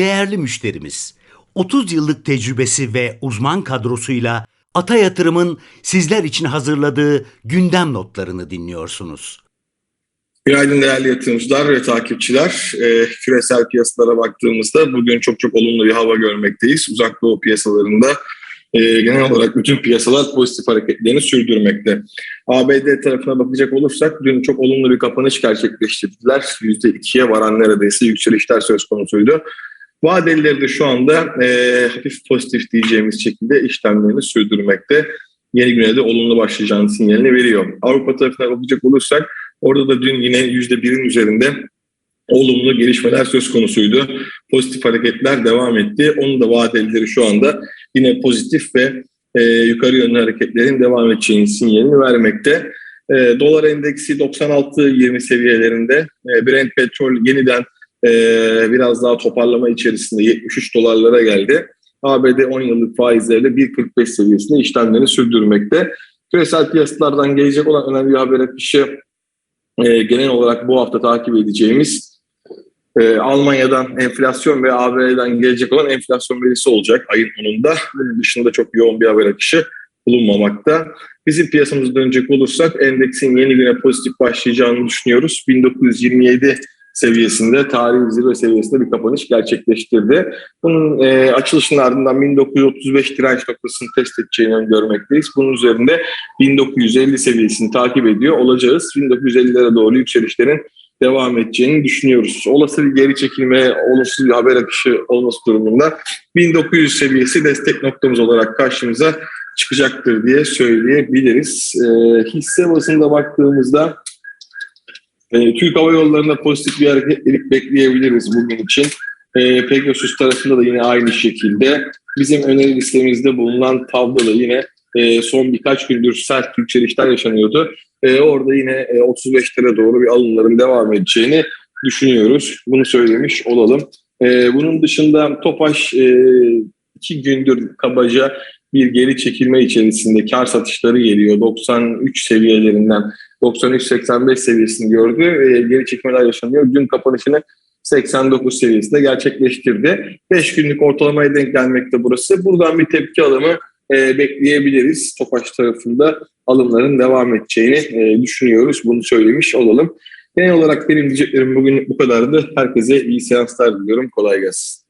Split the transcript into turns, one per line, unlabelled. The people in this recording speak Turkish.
Değerli müşterimiz, 30 yıllık tecrübesi ve uzman kadrosuyla Ata Yatırım'ın sizler için hazırladığı gündem notlarını dinliyorsunuz.
Günaydın değerli yatırımcılar ve takipçiler. Ee, küresel piyasalara baktığımızda bugün çok çok olumlu bir hava görmekteyiz. Uzak Doğu piyasalarında e, genel olarak bütün piyasalar pozitif hareketlerini sürdürmekte. ABD tarafına bakacak olursak dün çok olumlu bir kapanış gerçekleştirdiler. %2'ye varan neredeyse yükselişler söz konusuydu. Vadelileri de şu anda e, hafif pozitif diyeceğimiz şekilde işlemlerini sürdürmekte. Yeni güne de olumlu başlayacağını sinyalini veriyor. Avrupa tarafına bakacak olursak orada da dün yine %1'in üzerinde olumlu gelişmeler söz konusuydu. Pozitif hareketler devam etti. Onun da vadelileri şu anda yine pozitif ve e, yukarı yönlü hareketlerin devam edeceğini sinyalini vermekte. E, dolar endeksi 96-20 seviyelerinde. E, Brent petrol yeniden e, biraz daha toparlama içerisinde 73 dolarlara geldi. ABD 10 yıllık faizlerle 1.45 seviyesinde işlemlerini sürdürmekte. Küresel piyasalardan gelecek olan önemli haber akışı e, genel olarak bu hafta takip edeceğimiz e, Almanya'dan enflasyon ve AB'den gelecek olan enflasyon verisi olacak ayın 10'unda. Bunun dışında çok yoğun bir haber akışı bulunmamakta. Bizim piyasamıza dönecek olursak endeksin yeni güne pozitif başlayacağını düşünüyoruz. 1927 seviyesinde, tarihi zirve seviyesinde bir kapanış gerçekleştirdi. Bunun e, açılışının ardından 1935 direnç noktasını test edeceğini öngörmekteyiz. Bunun üzerinde 1950 seviyesini takip ediyor olacağız. 1950'lere doğru yükselişlerin devam edeceğini düşünüyoruz. Olası bir geri çekilme, olumsuz bir haber akışı olması durumunda 1900 seviyesi destek noktamız olarak karşımıza çıkacaktır diye söyleyebiliriz. E, hisse bazında baktığımızda e, Türk Hava Yolları'nda pozitif bir hareketlilik bekleyebiliriz bugün için. E, Pegasus tarafında da yine aynı şekilde. Bizim öneri listemizde bulunan tablo da yine e, son birkaç gündür sert yükselişler yaşanıyordu. E, orada yine e, 35'lere doğru bir alımların devam edeceğini düşünüyoruz. Bunu söylemiş olalım. E, bunun dışında Topaş e, iki gündür kabaca bir geri çekilme içerisinde kar satışları geliyor. 93 seviyelerinden 93-85 seviyesini gördü. E, geri çekmeler yaşanıyor. Dün kapanışını 89 seviyesinde gerçekleştirdi. 5 günlük ortalamaya denk gelmekte burası. Buradan bir tepki alımı e, bekleyebiliriz. Topaş tarafında alımların devam edeceğini e, düşünüyoruz. Bunu söylemiş olalım. Genel olarak benim diyeceklerim bugün bu kadardı. Herkese iyi seanslar diliyorum. Kolay gelsin.